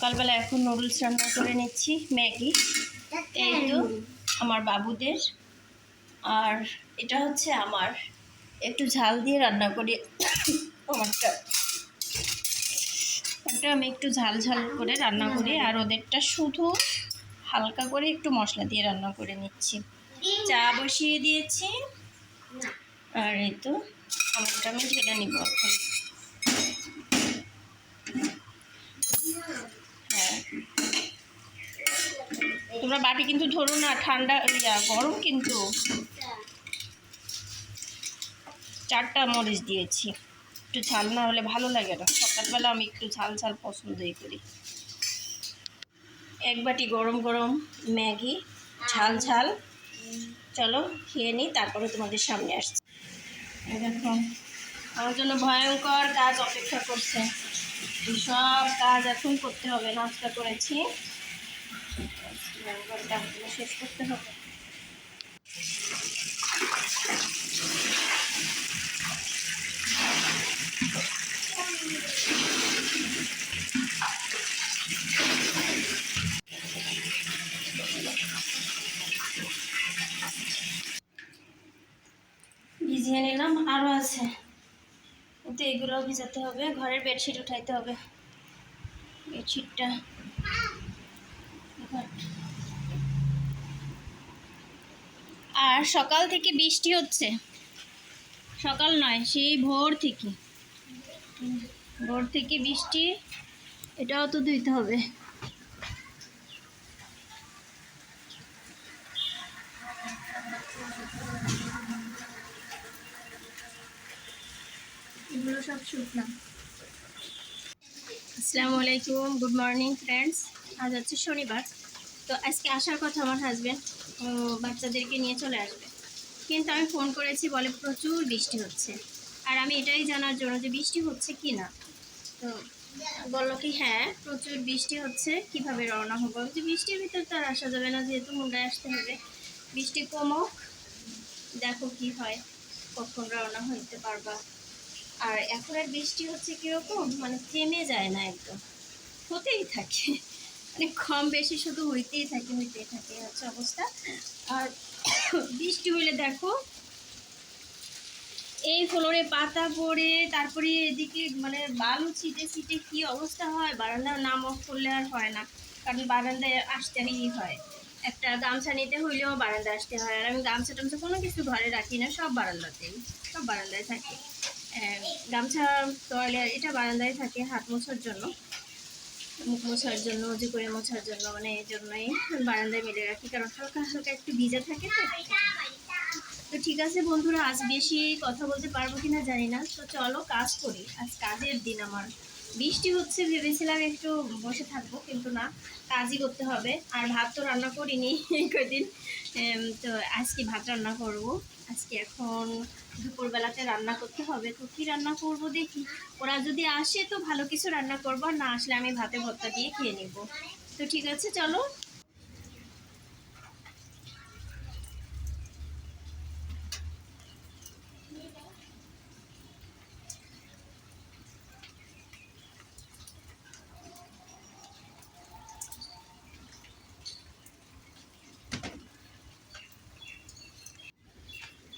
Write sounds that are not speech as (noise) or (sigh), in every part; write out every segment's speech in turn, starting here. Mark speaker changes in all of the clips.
Speaker 1: সকালবেলা এখন নুডলস রান্না করে নিচ্ছি, ম্যাগি। এই তো, আমার বাবুদের। আর এটা হচ্ছে আমার। একটু ঝাল দিয়ে রান্না করি। (coughs) আমারটা ওটা আমি একটু ঝাল ঝাল করে রান্না করি, আর ওদেরটা শুধু হালকা করে একটু মশলা দিয়ে রান্না করে নিচ্ছি। চা বসিয়ে দিয়েছি। আর এই তো, আমারটা আমি ঢেলে নিব এখন। তোমরা বাটি কিন্তু ধরো না, ঠান্ডা, ইয়া, গরম কিন্তু। চারটা মরিচ দিয়েছি। একটু ঝাল না হলে ভালো লাগে না। সকালবেলা আমি একটু ঝাল ঝাল পছন্দই করি। এক বাটি গরম গরম ম্যাগি, ঝাল ঝাল। চলো খেয়ে নিই, তারপরে তোমাদের সামনে আসছি। দেখো, আমার জন্য ভয়ঙ্কর কাজ অপেক্ষা করছে। সব কাজ এখন করতে হবে নাচটা করেছি। শেষ করতে হবে। এগুলোও ভিজাতে হবে, ঘরের বেডশিট উঠাইতে হবে। বেডশিটটা আর সকাল থেকে বৃষ্টি হচ্ছে। সকাল নয়, সেই ভোর থেকে। ভোর থেকে বৃষ্টি, এটাও তো ধুইতে হবে। এগুলো সব শুকনা আসসালামু আলাইকুম, গুড মর্নিং ফ্রেন্ডস। আজ হচ্ছে শনিবার। তো আজকে আসার কথা আমার হাজব্যান্ড বাচ্চাদেরকে নিয়ে চলে আসবে। কিন্তু আমি ফোন করেছি, বলে প্রচুর বৃষ্টি হচ্ছে। আর আমি এটাই জানার জন্য যে বৃষ্টি হচ্ছে কি না। তো বলল কি হ্যাঁ প্রচুর বৃষ্টি হচ্ছে, কীভাবে রওনা হব? যে বৃষ্টির ভিতরে তো আর আসা যাবে না, যেহেতু মুন্ডায় আসতে হবে। বৃষ্টি কমুক, দেখো কি হয়, কখন রওনা হইতে পারবা। আর এখন আর বৃষ্টি হচ্ছে কীরকম মানে থেমে যায় না একদম। হতেই থাকে। মানে কম বেশি শুধু হইতেই থাকে হইতেই থাকে হচ্ছে অবস্থা। আর বৃষ্টি হইলে দেখো, এই ফ্লোরে পাতা পড়ে, তারপরে এদিকে মানে বালু ছিটে ছিটে কি অবস্থা হয়? বারান্দা নাম অফ করলে আর হয় না, কারণ বারান্দায় আসতেই হয়। একটা গামছা নিতে হইলেও বারান্দায় আসতে হয়, আর আমি গামছা টামছা কোনো কিছু ঘরে রাখি না, সব বারান্দাতেই, সব বারান্দায় থাকে। গামছা তোয়ালে এটা বারান্দায় থাকে, হাত মোছার জন্য। মুখ মোছার জন্য যে করে মোছার জন্য মানে এই জন্যই বারান্দায় মেলে রাখি। কারণ হালকা হালকা একটু ভিজা থাকে তো। তো ঠিক আছে বন্ধুরা, আজ বেশি কথা বলতে পারব কিনা জানি না। তো চলো, কাজ করি। আজ কাজের দিন আমার। বৃষ্টি হচ্ছে ভেবেছিলাম একটু বসে থাকব, কিন্তু না, কাজই করতে হবে। আর ভাত তো রান্না করিনি কদিন তো আজকে ভাত রান্না করব। আজকে এখন দুপুরবেলাতে রান্না করতে হবে। তো কী রান্না করব দেখি। ওরা যদি আসে তো ভালো কিছু রান্না করব, আর না আসলে আমি ভাতে ভর্তা দিয়ে খেয়ে নেব। তো ঠিক আছে, চলো।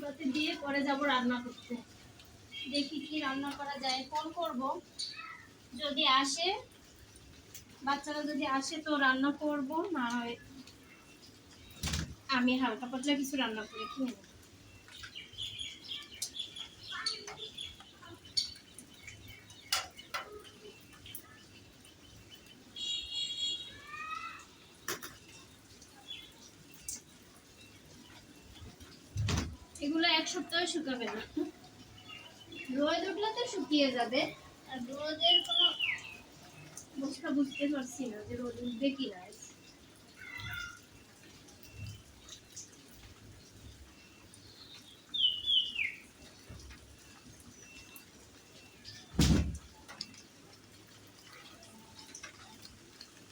Speaker 1: শুকাতে দিয়ে পরে যাব রান্না করতে। দেখি কি রান্না করা যায়। ফোন করব। যদি আসে, বাচ্চারা যদি আসে তো রান্না করব, না হয় আমি হালকা পাতলা কিছু রান্না করে খেয়ে নেব এগুলো সপ্তাহে শুকাবে না। রোদ উঠলে তো শুকিয়ে যাবে। আর রোদের কোনো বুঝতে বুঝতে পারছি না যে রোদ উঠবে কি না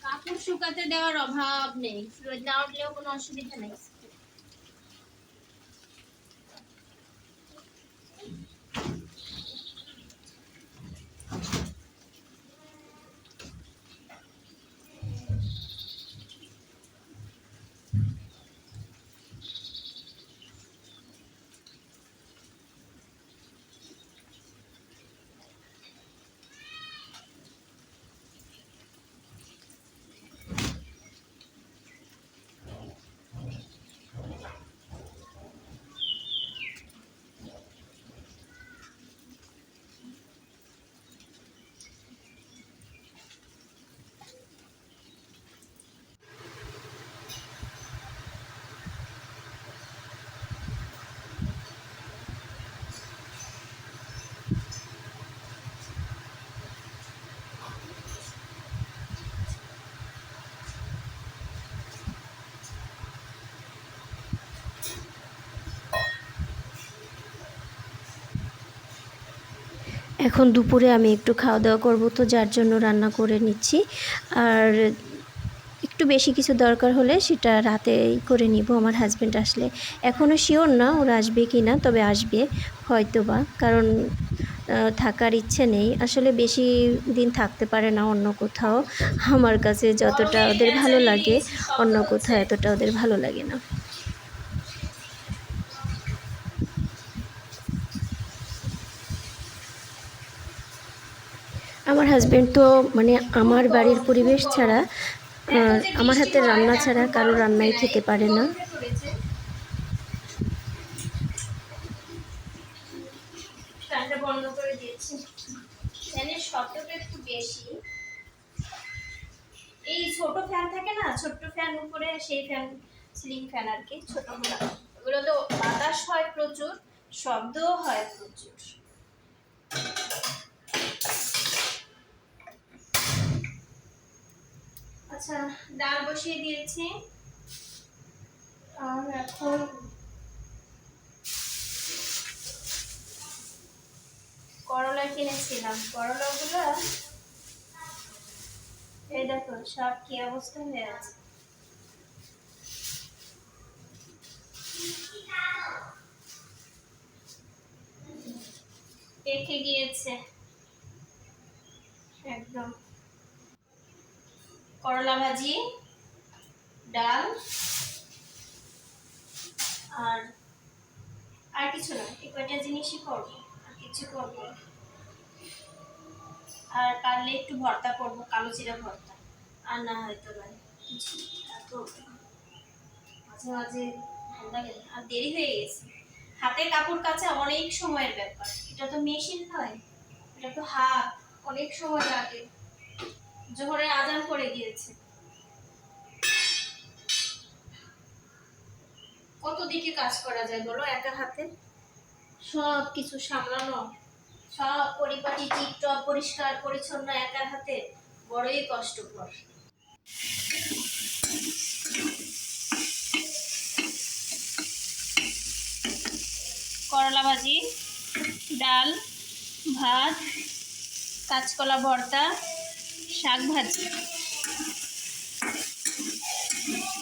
Speaker 1: কাপড় শুকাতে দেওয়ার অভাব নেই। রোদ না উঠলেও কোনো অসুবিধা নেই।
Speaker 2: এখন দুপুরে আমি একটু খাওয়া দাওয়া করব তো যার জন্য রান্না করে নিচ্ছি। আর একটু বেশি কিছু দরকার হলে সেটা রাতেই করে নিব, আমার হাজব্যান্ড আসলে। এখনও শিওর না ওরা আসবে কি না তবে আসবে হয়তো বা কারণ থাকার ইচ্ছে নেই। আসলে বেশি দিন থাকতে পারে না অন্য কোথাও। আমার কাছে যতটা ওদের ভালো লাগে, অন্য কোথাও এতটা ওদের ভালো লাগে না। আমার হাজব্যান্ড তো মানে আমার বাড়ির পরিবেশ ছাড়া আমার হাতের রান্না ছাড়া কারও রান্নাই খেতে পারে না।
Speaker 1: ফ্যানের শব্দটা একটু বেশি। এই ছোট ফ্যান থাকে না, ছোট্ট ফ্যান উপরে, সেই ফ্যান সিলিং ফ্যান আর কি ছোটগুলো ওগুলো তো বাতাস হয় প্রচুর, শব্দও হয় প্রচুর। আচ্ছা ডাল বসিয়ে দিয়েছি। আর এখন করলা কিনেছিলাম। করলাগুলো এই দেখো, সব কি অবস্থা হয়ে আছে। পেকে গিয়েছে। একদম। করলা ভাজি, ডাল, আর আর কিছু না, এই কয়টা জিনিসই করব, আর কিছু করব আর পারলে একটু ভর্তা করব, কালো জিরা ভর্তা, আর না হয়তো কিছু এত মাঝে মাঝে না। আর দেরি হয়ে গেছে হাতে কাপড় কাচা অনেক সময়ের ব্যাপার, এটা তো মেশিন নয়, এটা তো হাত, অনেক সময় লাগে জোহরের আজান পড়ে গিয়েছে। কত দিকে কাজ করা যায় বলো একা হাতে? সব কিছু সামলানো। সব পরিপাটি, টিপটপ, পরিষ্কার, পরিচ্ছন্ন একার হাতে বড়ই কষ্টকর। করলা ভাজি, ডাল, ভাত, কাঁচকলা ভর্তা শাক ভাজি।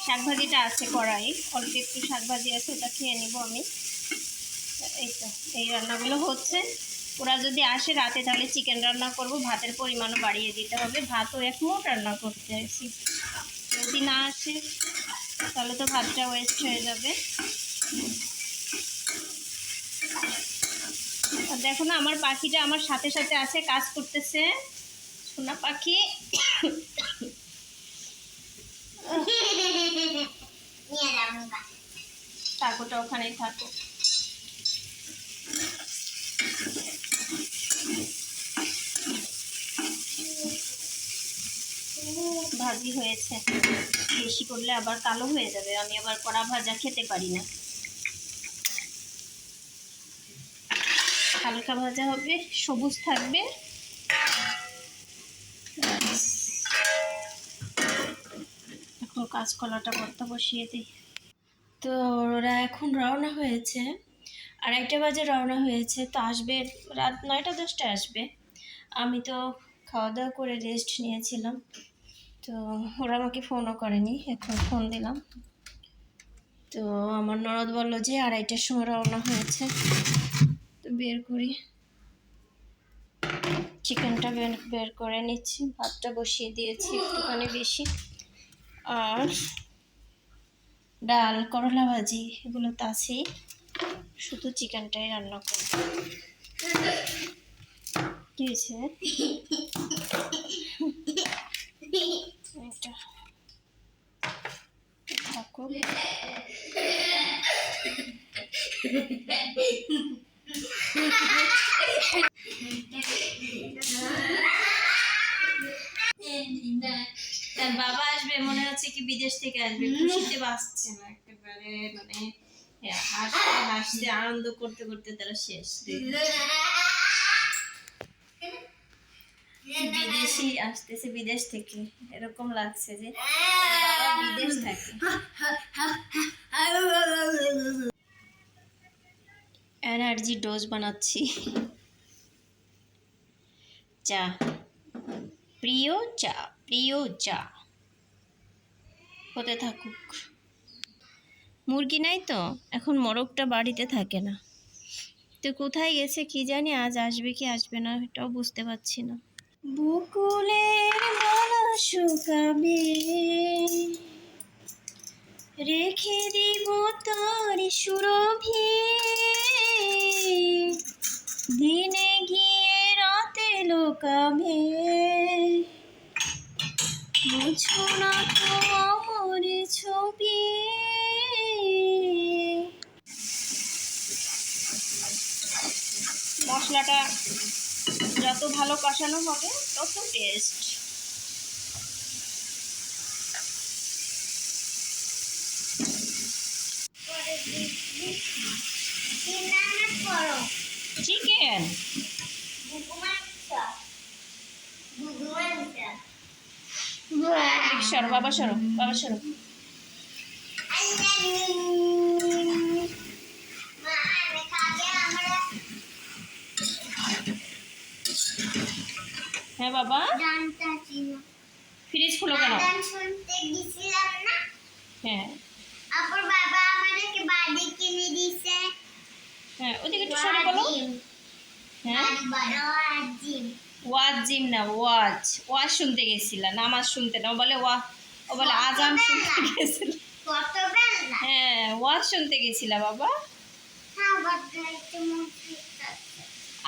Speaker 1: শাক ভাজিটা আছে কড়াই অল্প একটু শাক ভাজি আছে, ওটা খেয়ে নিব আমি। এই তো, এই রান্নাগুলো হচ্ছে। ওরা যদি আসে রাতে, তাহলে চিকেন রান্না করব। ভাতের পরিমাণও বাড়িয়ে দিতে হবে। ভাতও এক মুঠ রান্না করতে আসি যদি না আসে, তাহলে তো ভাতটা ওয়েস্ট হয়ে যাবে। দেখো না, আমার পাখিটা আমার সাথে সাথে আছে, কাজ করতেছে। সোনা পাখি থাকোটা ওখানেই থাকো ভাজি হয়েছে। বেশি করলে আবার কালো হয়ে যাবে। আমি আবার কড়া ভাজা খেতে পারি না। হালকা ভাজা হবে সবুজ থাকবে। এখন কাঁচকলাটা ভর্তা বসিয়ে দিই। তো ওরা এখন রওনা হয়েছে। আড়াইটা বাজে রওনা হয়েছে, তো আসবে রাত নয়টা দশটায় আসবে। আমি তো খাওয়া দাওয়া করে রেস্ট নিয়েছিলাম। তো ওরা আমাকে ফোনও করেনি, এখন ফোন দিলাম। তো আমার ননদ বলল যে আড়াইটার সময় রওনা হয়েছে। তো বের করি। চিকেনটা বের বের করে নিচ্ছি, ভাতটা বসিয়ে দিয়েছি একটুখানি বেশি। আর ডাল করলা ভাজি এগুলো তো আছেই। শুধু চিকেনটাই রান্না করব। কি হয়েছে? এটা থাকুক তার বাবা হচ্ছে কি বিদেশ থেকে আসবে খুশিতে বাঁচছে না একেবারে মানে হাসতে হাসতে আনন্দ করতে করতে তারা শেষ। বিদেশি আসতেছে বিদেশ থেকে। এরকম লাগছে যে বিদেশ থাকে। এনার্জি ডোজ বানাচ্ছি। চা। প্রিয় চা প্রিয় চা। হতে থাকুক। মুরগি নাই তো, এখন মোরগটা বাড়িতে থাকে না। তো কোথায় গেছে কি জানি আজ আসবে কি আসবে না, এটাও বুঝতে পারছি না। বকুলের মালা শুকাবে, রেখে দিব তার সুরভি। দিনে গিয়ে রাতে লোকাবে। বুঝো না তো আমার ছবি। মশলাটা যত ভালো কষানো হবে তত টেস্ট
Speaker 3: করো।
Speaker 1: চিকেন সরো, বাবা সরো বাবা সরো। হ্যাঁ বাবা। ফ্রিজ খুলো কেন? হ্যাঁ।
Speaker 3: বাড়ি কিনে
Speaker 1: হ্যাঁ ওদিকে একটু বলো। হ্যাঁ। ওয়াজ জিম না ওয়াজ। ওয়াজ শুনতে গেছিলাম নামাজ শুনতে না? ও বলে ওয়া ও বলে আজান শুনতে গেছিল। হ্যাঁ ওয়াজ শুনতে গেছিলাম বাবা।
Speaker 3: হ্যাঁ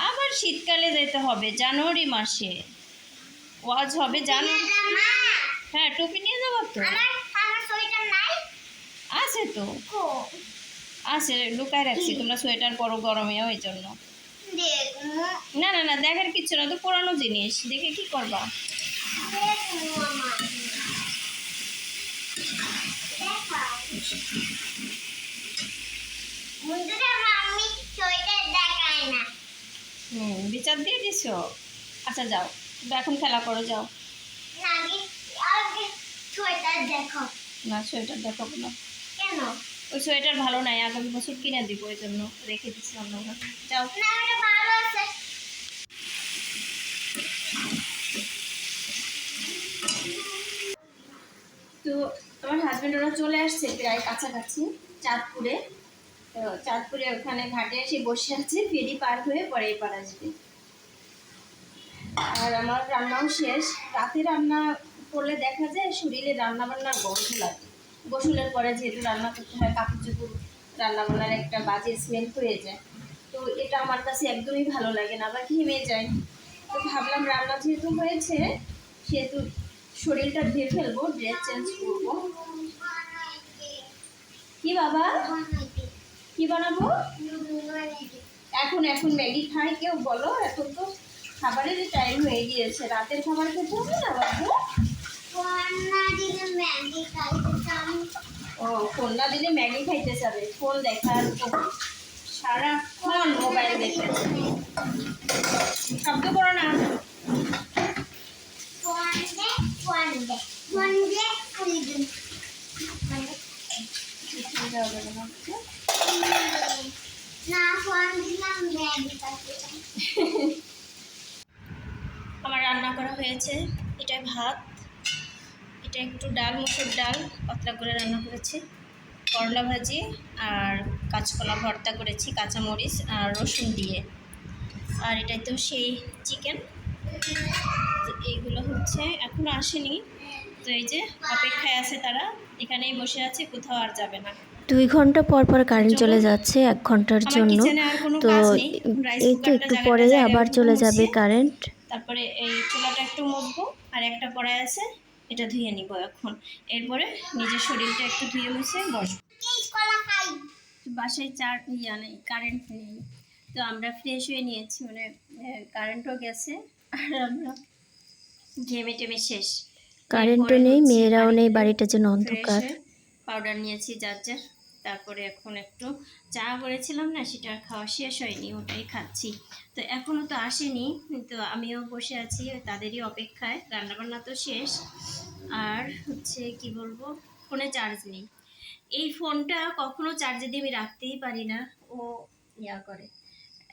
Speaker 1: আবার শীতকালে যেতে হবে জানুয়ারি মাসে। ওয়াজ হবে জানুয়ারি হ্যাঁ টুপি নিয়ে যাব তো? আছে তো? আছে লুকায় রাখছি তোমরা সোয়েটার পরো গরমে ওই জন্য। না না না দেখার কিচ্ছু না তো পুরানো জিনিস। দেখে কি করবা?
Speaker 3: দেখা না
Speaker 1: বিচার দিয়ে দিছো? আচ্ছা যাও। এখন খেলা করো যাও।
Speaker 3: আগে সোয়েটার দেখো।
Speaker 1: না সোয়েটার দেখাবো না
Speaker 3: কেন?
Speaker 1: ওই সোয়েটার ভালো নাই আগামী বছর কিনে দিব ওই জন্য রেখে দিচ্ছি অন্য ঘরে। যাও।
Speaker 3: না ওটা ভালো আছে।
Speaker 1: তো আমার হাজব্যান্ড ওরা চলে আসছে প্রায় কাছাকাছি চাঁদপুরে। তো চাঁদপুরে ওখানে ঘাটে এসে বসে আছে ফেরি পার হয়ে পরে এপার আসবে। আর আমার রান্নাও শেষ। রাতে রান্না করলে দেখা যায় শরীরে রান্না বান্নার গন্ধ লাগে। গোসলের পরে যেহেতু রান্না করতে হয়, কাপড় রান্না বান্নার একটা বাজে স্মেল হয়ে যায়। তো এটা আমার কাছে একদমই ভালো লাগে না, আবার ঘেমে যায়। তো ভাবলাম রান্না যেহেতু হয়েছে, সেহেতু শরীরটা ধুয়ে ফেলব ড্রেস চেঞ্জ করব। কি বাবা? কি বানাবো? এখন এখন ম্যাগি খায় কেউ বলো, এখন তো খাবারের টাইম হয়ে গিয়েছে। রাতের খাবার খেতে হবে না বাবু? ও ফোন না দিলে ম্যাগি খাইতে যাবে। ফোন দেখার সারাক্ষণ মোবাইল দেখে। শব্দ করো না। আমার রান্না করা হয়েছে। এটা ভাত। এটা একটু ডাল মুসুর ডাল পাতলা করে রান্না করেছি। করলা ভাজি আর কাঁচকলা ভর্তা করেছি কাঁচামরিচ আর রসুন দিয়ে। আর এটাই তো সেই চিকেন। এইগুলো হচ্ছে এখনও আসেনি। তো এই যে অপেক্ষায় আছে তারা এখানেই বসে আছে কোথাও আর যাবে না।
Speaker 2: দুই ঘণ্টা পর পর কারেন্ট চলে যাচ্ছে এক
Speaker 1: ঘণ্টার
Speaker 2: জন্য। তো এই তো একটু পরে আবার চলে যাবে কারেন্ট
Speaker 1: তারপরে এই চুলাটা একটু মুছবো আর একটা পড়ে আছে এটা ধুয়ে নিব এখন। এরপরে নিজের শরীরটা একটু ধুয়ে মুছে বসবো। বাসায় চার ইয়া নেই কারেন্ট নেই। তো আমরা ফ্রেশ হয়ে নিয়েছি মানে কারেন্টও গেছে আর আমরা ঘেমে টেমে শেষ।
Speaker 2: কারেন্টও নেই মেয়েরাও নেই বাড়িটা যেন অন্ধকার।
Speaker 1: পাউডার নিয়েছি যার যার তারপরে এখন একটু চা করেছিলাম না সেটা খাওয়া শেষ হয়নি ওটাই খাচ্ছি। তো এখনও তো আসেনি তো আমিও বসে আছি তাদেরই অপেক্ষায় রান্নাবান্না তো শেষ। আর হচ্ছে কি বলব ফোনে চার্জ নেই। এই ফোনটা কখনো চার্জে দিয়ে আমি রাখতেই পারি না ও ইয়া করে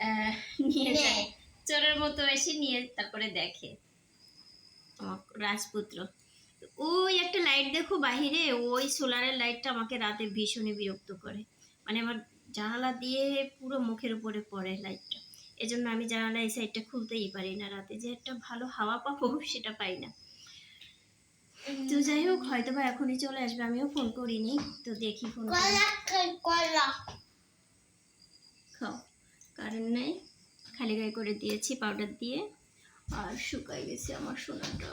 Speaker 1: আহ, নিয়ে যায়। চোরের মতো এসে নিয়ে তারপরে দেখে। আমার রাজপুত্র। ওই একটা লাইট দেখো বাহিরে ওই সোলারের লাইটটা আমাকে রাতে ভীষণই বিরক্ত করে। মানে আমার জানালা দিয়ে পুরো মুখের উপরে পড়ে লাইটটা এজন্য আমি জানালা এই সাইডটা খুলতেই পারি না রাতে যে একটা ভালো হাওয়া পাবো (laughs) সেটা পাই না। তো যাই হোক হয়তো বা এখনই চলে আসবে আমিও ফোন করিনি তো দেখি ফোন খাও কারেন্ট নেই খালি গায়ে করে দিয়েছি পাউডার দিয়ে আর শুকাই গেছে আমার সোনাটা।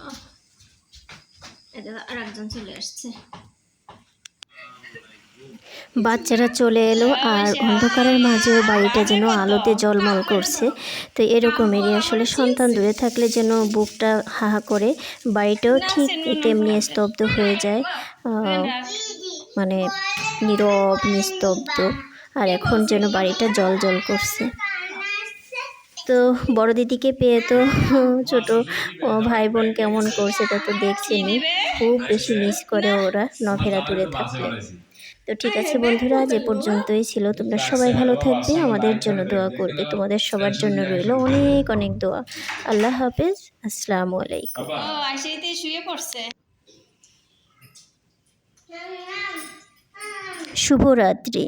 Speaker 2: বাচ্চারা চলে এলো আর অন্ধকারের মাঝেও বাড়িটা যেন আলোতে জলমল করছে। তো এরকমেরই আসলে সন্তান দূরে থাকলে যেন বুকটা হাহা করে বাড়িটাও ঠিক তেমনি স্তব্ধ হয়ে যায় মানে নীরব, নিস্তব্ধ, আর এখন যেন বাড়িটা জল জল করছে। তো বড় দিদিকে পেয়ে তো ছোট ভাই বোন কেমন করছে তা তো দেখছেনি খুব বেশি মিস করে ওরা নভেরা দূরে থাকলে। তো ঠিক আছে বন্ধুরা যে পর্যন্তই ছিল। তোমরা সবাই ভালো থাকবে। আমাদের জন্য দোয়া করবে। তোমাদের সবার জন্য রইল অনেক অনেক দোয়া। আল্লাহ হাফেজ। আসসালামু আলাইকুম।
Speaker 1: শুয়ে পড়ছে।
Speaker 2: শুভরাত্রি।